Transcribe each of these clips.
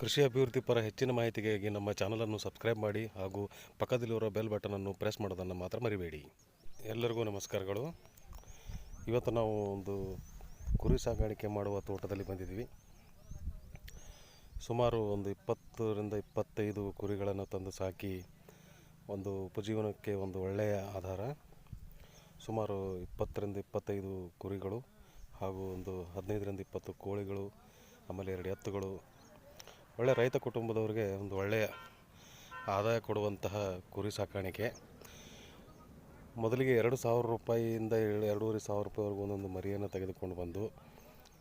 ಕೃಷಿ ಅಭಿವೃದ್ಧಿ ಪರ ಹೆಚ್ಚಿನ ಮಾಹಿತಿಗಾಗಿ ನಮ್ಮ ಚಾನಲನ್ನು ಸಬ್ಸ್ಕ್ರೈಬ್ ಮಾಡಿ ಹಾಗೂ ಪಕ್ಕದಲ್ಲಿರೋ ಬೆಲ್ ಬಟನನ್ನು ಪ್ರೆಸ್ ಮಾಡೋದನ್ನು ಮಾತ್ರ ಮರಿಬೇಡಿ. ಎಲ್ಲರಿಗೂ ನಮಸ್ಕಾರಗಳು. ಇವತ್ತು ನಾವು ಒಂದು ಕುರಿ ಸಾಗಾಣಿಕೆ ಮಾಡುವ ತೋಟದಲ್ಲಿ ಬಂದಿದ್ದೀವಿ. ಸುಮಾರು ಒಂದು ಇಪ್ಪತ್ತರಿಂದ ಇಪ್ಪತ್ತೈದು ಕುರಿಗಳನ್ನು ತಂದು ಸಾಕಿ ಒಂದು ಉಪಜೀವನಕ್ಕೆ ಒಂದು ಒಳ್ಳೆಯ ಆಧಾರ. ಸುಮಾರು ಇಪ್ಪತ್ತರಿಂದ ಇಪ್ಪತ್ತೈದು ಕುರಿಗಳು ಹಾಗೂ ಒಂದು ಹದಿನೈದರಿಂದ ಇಪ್ಪತ್ತು ಕೋಳಿಗಳು, ಆಮೇಲೆ ಎರಡು ಎತ್ತುಗಳು ಒಳ್ಳೆಯ ರೈತ ಕುಟುಂಬದವ್ರಿಗೆ ಒಂದು ಒಳ್ಳೆಯ ಆದಾಯ ಕೊಡುವಂತಹ ಕುರಿ ಸಾಕಾಣಿಕೆ. ಮೊದಲಿಗೆ ಎರಡು ಸಾವಿರ ರೂಪಾಯಿಯಿಂದ ಎರಡೂವರೆ ಸಾವಿರ ರೂಪಾಯಿವರೆಗೂ ಒಂದೊಂದು ಮರಿಯನ್ನು ತೆಗೆದುಕೊಂಡು ಬಂದು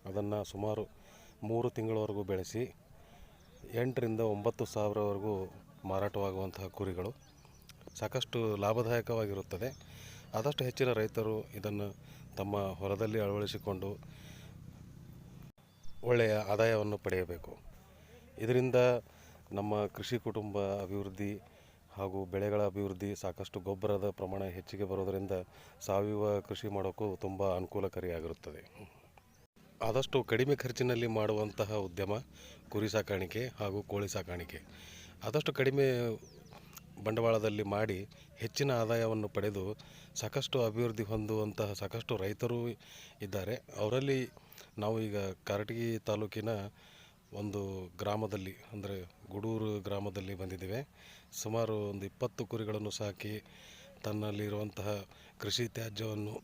ಅದನ್ನು ಸುಮಾರು ಮೂರು ತಿಂಗಳವರೆಗೂ ಬೆಳೆಸಿ, ಎಂಟರಿಂದ ಒಂಬತ್ತು ಸಾವಿರವರೆಗೂ ಮಾರಾಟವಾಗುವಂತಹ ಕುರಿಗಳು ಸಾಕಷ್ಟು ಲಾಭದಾಯಕವಾಗಿರುತ್ತದೆ. ಆದಷ್ಟು ಹೆಚ್ಚಿನ ರೈತರು ಇದನ್ನು ತಮ್ಮ ಹೊಲದಲ್ಲಿ ಅಳವಡಿಸಿಕೊಂಡು ಒಳ್ಳೆಯ ಆದಾಯವನ್ನು ಪಡೆಯಬೇಕು. ಇದರಿಂದ ನಮ್ಮ ಕೃಷಿ ಕುಟುಂಬ ಅಭಿವೃದ್ಧಿ ಹಾಗೂ ಬೆಳೆಗಳ ಅಭಿವೃದ್ಧಿ ಸಾಕಷ್ಟು ಗೊಬ್ಬರದ ಪ್ರಮಾಣ ಹೆಚ್ಚಿಗೆ ಬರೋದರಿಂದ ಸಾವಯವ ಕೃಷಿ ಮಾಡೋಕ್ಕೂ ತುಂಬ ಅನುಕೂಲಕಾರಿಯಾಗಿರುತ್ತದೆ. ಆದಷ್ಟು ಕಡಿಮೆ ಖರ್ಚಿನಲ್ಲಿ ಮಾಡುವಂತಹ ಉದ್ಯಮ ಕುರಿ ಸಾಕಾಣಿಕೆ ಹಾಗೂ ಕೋಳಿ ಸಾಕಾಣಿಕೆ. ಆದಷ್ಟು ಕಡಿಮೆ ಬಂಡವಾಳದಲ್ಲಿ ಮಾಡಿ ಹೆಚ್ಚಿನ ಆದಾಯವನ್ನು ಪಡೆದು ಸಾಕಷ್ಟು ಅಭಿವೃದ್ಧಿ ಹೊಂದುವಂತಹ ಸಾಕಷ್ಟು ರೈತರು ಇದ್ದಾರೆ. ಅವರಲ್ಲಿ ನಾವು ಈಗ ಕಾರಟಗಿ ತಾಲೂಕಿನ ಒಂದು ಗ್ರಾಮದಲ್ಲಿ, ಅಂದರೆ ಗುಡೂರು ಗ್ರಾಮದಲ್ಲಿ ಬಂದಿದ್ದೇವೆ. ಸುಮಾರು ಒಂದು ಇಪ್ಪತ್ತು ಕುರಿಗಳನ್ನು ಸಾಕಿ ತನ್ನಲ್ಲಿರುವಂತಹ ಕೃಷಿ ತ್ಯಾಜ್ಯವನ್ನು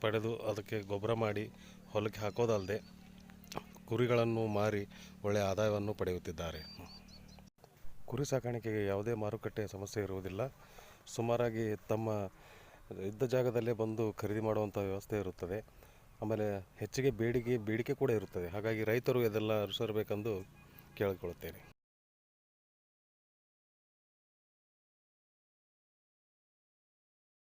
ಪಡೆದು ಅದಕ್ಕೆ ಗೊಬ್ಬರ ಮಾಡಿ ಹೊಲಕ್ಕೆ ಹಾಕೋದಲ್ಲದೆ ಕುರಿಗಳನ್ನು ಮಾರಿ ಒಳ್ಳೆಯ ಆದಾಯವನ್ನು ಪಡೆಯುತ್ತಿದ್ದಾರೆ. ಕುರಿ ಸಾಕಾಣಿಕೆಗೆ ಯಾವುದೇ ಮಾರುಕಟ್ಟೆ ಸಮಸ್ಯೆ ಇರುವುದಿಲ್ಲ. ಸುಮಾರಾಗಿ ತಮ್ಮ ಇದ್ದ ಜಾಗದಲ್ಲೇ ಬಂದು ಖರೀದಿ ಮಾಡುವಂಥ ವ್ಯವಸ್ಥೆ ಇರುತ್ತದೆ. ಆಮೇಲೆ ಹೆಚ್ಚಿಗೆ ಬೇಡಿಕೆ ಬೇಡಿಕೆ ಕೂಡ ಇರುತ್ತದೆ. ಹಾಗಾಗಿ ರೈತರು ಇದೆಲ್ಲ ಅನುಸರಿಸಬೇಕೆಂದು ಕೇಳಿಕೊಳ್ಳುತ್ತೇನೆ.